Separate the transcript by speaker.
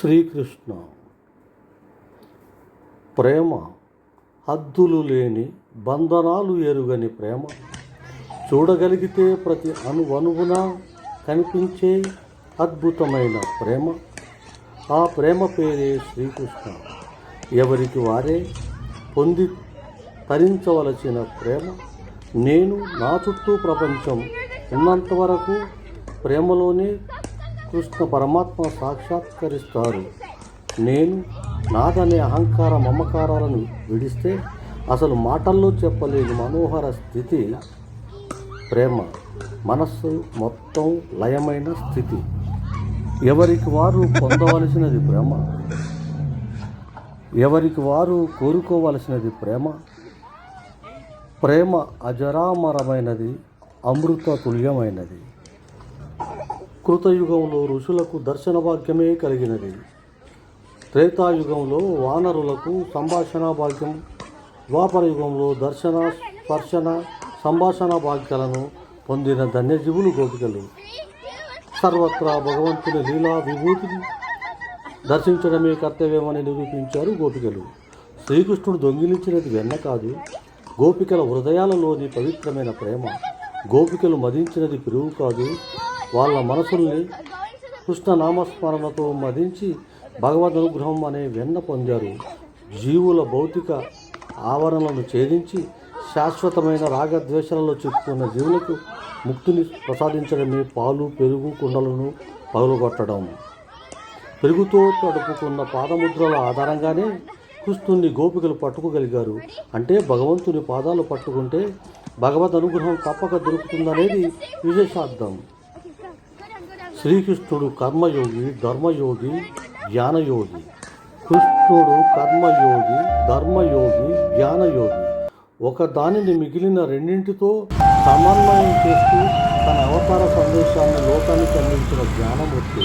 Speaker 1: శ్రీకృష్ణ. ప్రేమ హద్దులు లేని బంధనాలు ఎరుగని ప్రేమ. చూడగలిగితే ప్రతి అణువణువున కనిపించే అద్భుతమైన ప్రేమ. ఆ ప్రేమ పేరే శ్రీకృష్ణ. ఎవరికి వారే పొంది తరించవలసిన ప్రేమ. నేను నా చుట్టూ ప్రపంచం ఉన్నంత వరకు ప్రేమలోనే కృష్ణ పరమాత్మ సాక్షాత్కరిస్తారు నేను నాదనే అహంకార మమకారాలను విడిస్తే అసలు మాటల్లో చెప్పలేని మనోహర స్థితి ప్రేమ మనస్సు మొత్తం లయమైన స్థితి. ఎవరికి వారు పొందవలసినది ప్రేమ ఎవరికి వారు కోరుకోవలసినది ప్రేమ ప్రేమ అజరామరమైనది అమృత తుల్యమైనది. కృతయుగంలో ఋషులకు దర్శన భాగ్యమే కలిగినది. త్రేతాయుగంలో వానరులకు సంభాషణ భాగ్యం ద్వాపరయుగంలో దర్శన స్పర్శన సంభాషణ భాగ్యాలను పొందిన ధన్యజీవులు గోపికలు. సర్వత్రా భగవంతుని లీలా విభూతిని దర్శించడమే కర్తవ్యమని నిరూపించారు గోపికలు. శ్రీకృష్ణుడు దొంగిలించినది వెన్న కాదు గోపికల హృదయాలలోని పవిత్రమైన ప్రేమ. గోపికలు మదించినది పెరుగు కాదు వాళ్ళ మనసుల్ని కృష్ణ నామస్మరణతో మదించి భగవద్ అనుగ్రహం అనే వెన్న పొందారు. జీవుల భౌతిక ఆవరణలను ఛేదించి శాశ్వతమైన రాగద్వేషాలలో చిక్కుకున్న జీవులకు ముక్తిని ప్రసాదించడమే పాలు పెరుగు కుండలను పగులగొట్టడం. పెరుగుతో తడుపుకున్న పాదముద్రల ఆధారంగానే కృష్ణుని గోపికలు పట్టుకోగలిగారు. అంటే భగవంతుని పాదాలు పట్టుకుంటే భగవద్ అనుగ్రహం తప్పక దొరుకుతుందనేది విశేషార్థం. శ్రీకృష్ణుడు కర్మయోగి ధర్మయోగి జ్ఞానయోగి. కృష్ణుడు కర్మయోగి ధర్మయోగి జ్ఞానయోగి. ఒక దానిని మిగిలిన రెండింటితో సమన్వయం చేస్తూ తన అవతార సందేశాన్ని లోకానికి అందించిన జ్ఞానమూర్తి